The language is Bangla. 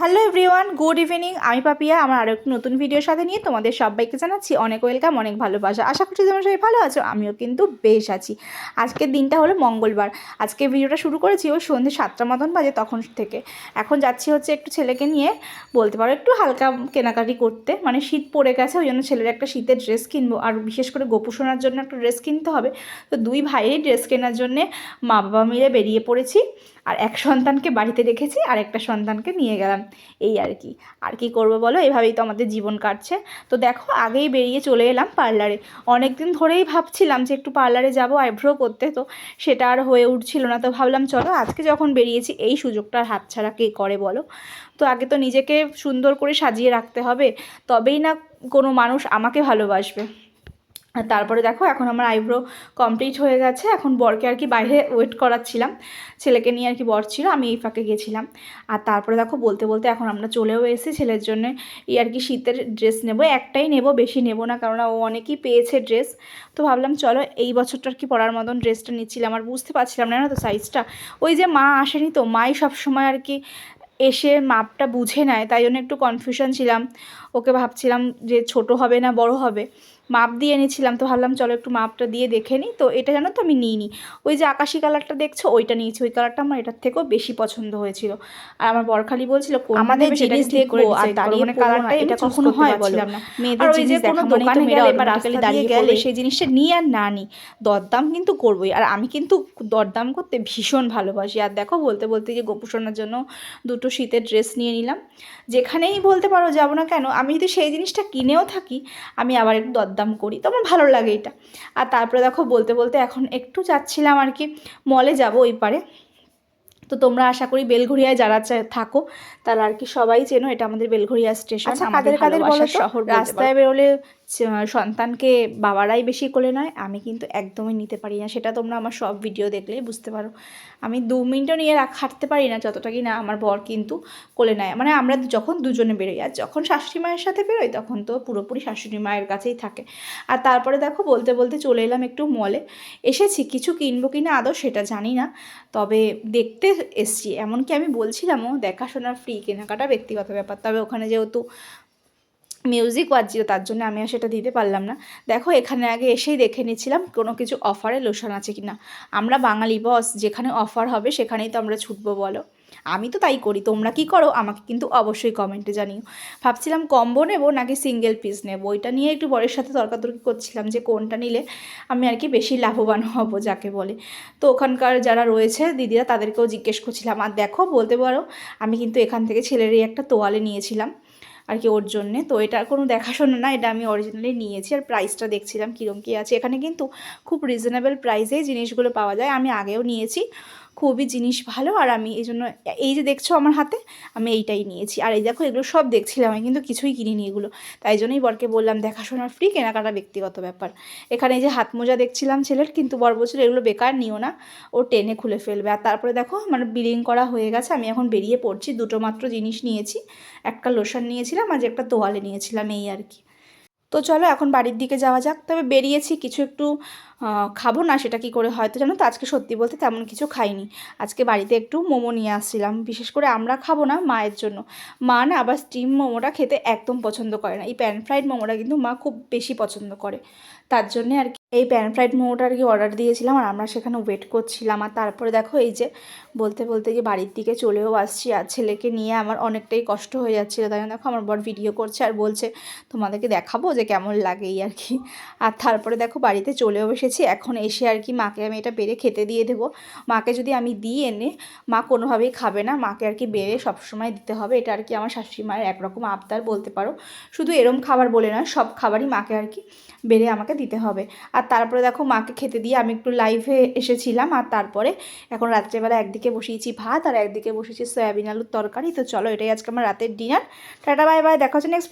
হ্যালো এভরিওয়ান গুড ইভিনিং আমি পাপিয়া, আমার আরও একটি নতুন ভিডিওর সাথে নিয়ে তোমাদের সবাইকে জানাচ্ছি অনেক ওয়েলকাম অনেক ভালোবাসা। আশা করছি তোমরা সবাই ভালো আছো, আমিও কিন্তু বেশ আছি। আজকের দিনটা হলো মঙ্গলবার। আজকে ভিডিওটা শুরু করেছি ওই সন্ধ্যে সাতটা মতন বাজে তখন থেকে। এখন যাচ্ছি হচ্ছে একটু ছেলেকে নিয়ে, বলতে পারো একটু হালকা কেনাকাটি করতে। মানে শীত পড়ে গেছে, ওই জন্য ছেলের একটা শীতের ড্রেস কিনবো। আর বিশেষ করে গোপু সোনার জন্য একটা ড্রেস কিনতে হবে। তো দুই ভাইয়েরই ড্রেস কেনার জন্যে মা বাবা মিলে বেরিয়ে পড়েছি। আর এক সন্তানকে বাড়িতে রেখেছি, আর একটা সন্তানকে নিয়ে গেলাম। এই আর কি। আর কি করব বলো? এভাবেই তো আমাদের জীবন কাটছে। তো দেখো, আগেই বেরিয়ে চলে এলাম পার্লারে। অনেক দিন ধরেই ভাবছিলাম যে একটু পার্লারে যাব, আইব্রো করতে। তো সেটা আর হয়ে উঠছিল না। তো ভাবলাম, চলো আজকে যখন বেরিয়েছি, এই সুযোগটা হাতছাড়া কে করে বলো? তো আগে তো নিজেকে সুন্দর করে সাজিয়ে রাখতে হবে। তবেই না কোনো মানুষ আমাকে ভালোবাসবে। তারপরে দেখো এখন আমার আইব্রো কমপ্লিট হয়ে গেছে। এখন বরকে আর কি বাইরে ওয়েট করাচ্ছিলাম। ছেলেকে নিয়ে আর কি বর ছিল, আমি এই ফাঁকে গেছিলাম। আর তারপরে দেখো বলতে বলতে এখন আমরা চলেও এসেছি। ছেলের জন্য এই আর কি শীতের ড্রেস নেব। একটাই নেব, বেশি নেব না, কারণ ও অনেকই পেয়েছে ড্রেস। তো ভাবলাম চলো এই বছরটা আর কি পরার মতন ড্রেসটা নিচ্ছিলাম। আর বুঝতে পারছিলাম না তো সাইজটা ওই যে মা আসেনি তো, মাই সবসময় আর কি এসে মাপটা বুঝে নেয়। তাই জন্য একটু কনফিউশন ছিলাম। ওকে ভাবছিলাম যে ছোট হবে না, বড় হবে। মাপ দিয়ে এনেছিলাম তো ভাবলাম চলো একটু মাপটা দিয়ে দেখে নিই। তো এটা জানো তো আমি নিইনি। ওই যে আকাশি কালারটা দেখছ ওইটা নিয়েছি। ওই কালারটা আমার এটার থেকেও বেশি পছন্দ হয়েছিল। আর আমার বরখালি বলছিল কোন আমাদের জিনিস দেখব আর দাঁড়িয়ে মানে কালারটা এটা কখনো হয় পারছিলাম বলো। না। আর ওই যে কোনো দোকানে গেলে বা রাস্তা দাঁড়িয়ে গেলে সেই জিনিসটা নিই আর না নিই দরদাম কিন্তু করবোই। আর আমি কিন্তু দরদাম করতে ভীষণ ভালোবাসি। আর দেখো বলতে বলতে যে গোপুসোনার জন্য দুটো শীতের ড্রেস নিয়ে নিলাম। যেখানেই বলতে পারো যাব না কেন আমি যদি সেই জিনিসটা কিনেও থাকি আমি আবার একটু দরদাম করি তো আমার ভালো লাগে এটা। আর তারপরে দেখো বলতে বলতে এখন একটু চাচ্ছিলাম আর কি মলে যাব ওই পারে। তো তোমরা আশা করি বেলঘড়িয়ায় যারা থাকো তারা আর কি সবাই চেনো এটা আমাদের বেলঘড়িয়া স্টেশন আচ্ছা, আমাদের কাদের বলো শহর রাস্তায় বেরোলে সন্তানকে বাবারাই বেশি কোলে নয়, আমি কিন্তু একদমই নিতে পারি না। সেটা তোমরা আমার সব ভিডিও দেখলেই বুঝতে পারো। আমি দু মিনিটও নিয়ে হাঁটতে পারি না যতটা কি না আমার বর কিন্তু কোলে নেয়। মানে আমরা যখন দুজনে বেরোই, আর যখন শাশুড়ি মায়ের সাথে বেরোই তখন তো পুরোপুরি শাশুড়ি মায়ের কাছেই থাকে। আর তারপরে দেখো বলতে বলতে চলে এলাম একটু মলে এসেছি, কিছু কিনবো কি না আদৌ সেটা জানি না। তবে দেখতে এসছি। এমনকি আমি বলছিলামও, দেখাশোনার ফ্রি কেনাকাটা ব্যক্তিগত ব্যাপার। তবে ওখানে যেহেতু মিউজিক বাজছিল তার জন্য আমি আর সেটা দিতে পারলাম না। দেখো, এখানে আগে এসেই দেখে নিচ্ছিলাম কোনো কিছু অফারে লোশন আছে কি না আমরা বাঙালি বস যেখানে অফার হবে সেখানেই তো আমরা ছুটবো, বলো। আমি তো তাই করি, তোমরা কি করো আমাকে কিন্তু অবশ্যই কমেন্টে জানিও। ভাবছিলাম কম্বো নেব নাকি সিঙ্গেল পিস নেব? ওইটা নিয়ে একটু বরের সাথে তর্কাতর্কি করছিলাম যে কোনটা নিলে আমি আর কি বেশি লাভবান হব, যাকে বলে। তো ওখানকার যারা রয়েছে দিদিরা তাদেরকেও জিজ্ঞেস করছিলাম, আর দেখো, বলতে পারো, আমি কিন্তু এখান থেকে ছেলেরই একটা তোয়ালে নিয়েছিলাম। আর কি ওর জন্যে। তো এটা কোনো দেখাশোনা না, এটা আমি অরিজিনালি নিয়েছি আর প্রাইসটা দেখছিলাম কীরকম কী আছে। এখানে কিন্তু খুব রিজনেবল প্রাইসেই জিনিসগুলো পাওয়া যায়। আমি আগেও নিয়েছি। খুবই জিনিস ভালো, আর আমি এই জন্য এই যে দেখছ আমার হাতে, আমি এইটাই নিয়েছি। আর এই দেখো এগুলো সব দেখছিলাম, আমি কিন্তু কিছুই কিনিনি এগুলো। তাই জন্যই বরকে বললাম, দেখাশোনার ফ্রি কেনাকাটা ব্যক্তিগত ব্যাপার। এখানে এই যে হাত মোজা দেখছিলাম ছেলের, কিন্তু বর বলছিল, এগুলো বেকার, নিও না। ও টেনে খুলে ফেলবে। আর তারপরে দেখো মানে বিলিং করা হয়ে গেছে, আমি এখন বেরিয়ে পড়ছি। দুটো মাত্র জিনিস নিয়েছি, একটা লোশন নিয়েছিলাম, আর যে একটা তোয়ালে নিয়েছিলাম, এই আর কি। তো চলো এখন বাড়ির দিকে যাওয়া যাক। তবে বেরিয়েছি, কিছু একটু খাব না সেটা কি করে হয়তো জানো তো? আজকে সত্যি বলতে তেমন কিছু খাইনি। আজকে বাড়িতে একটু মোমো নিয়ে আসছিলাম। বিশেষ করে আমরা খাব না মায়ের জন্য। মা না আবার স্টিম মোমোটা খেতে একদম পছন্দ করে না। এই প্যান ফ্রাইড মোমোটা কিন্তু মা খুব বেশি পছন্দ করে। তার জন্যে আর এই প্যান ফ্রাইড মোমোটা আর কি অর্ডার দিয়েছিলাম আর আমরা সেখানে ওয়েট করছিলাম। আর তারপরে দেখো এই যে বলতে বলতে যে বাড়ির দিকে চলেও আসছি আর ছেলেকে নিয়ে আমার অনেকটাই কষ্ট হয়ে যাচ্ছিল। তাই দেখো আমার বর ভিডিও করছে আর বলছে, তোমাদেরকে দেখাবো যে কেমন লাগে এই আর কি। আর তারপরে দেখো বাড়িতে চলেও এসেছি। এখন এসে আর কি মাকে আমি এটা বেড়ে খেতে দিয়ে দেবো। মাকে যদি আমি দিই এনে, মা কোনোভাবেই খাবে না। মাকে আর কি বেড়ে সবসময় দিতে হবে। এটা আর কি আমার শাশুড়ি মায়ের একরকম আবদার বলতে পারো। শুধু এরম খাবার বলে নয়, সব খাবারই মাকে আর কি বেড়ে আমাকে দিতে হবে। আর তারপরে দেখো মাকে খেতে দিয়ে আমি একটু লাইভে এসেছিলাম, আর তারপরে এখন রাত্রেবেলা একদিকে বসিয়েছি ভাত আর একদিকে বসিয়েছি সয়াবিন আলুর তরকারি। তো চলো এটাই আজকে আমার রাতের ডিনার টাটা বাই বাই দেখা হচ্ছে নেক্সট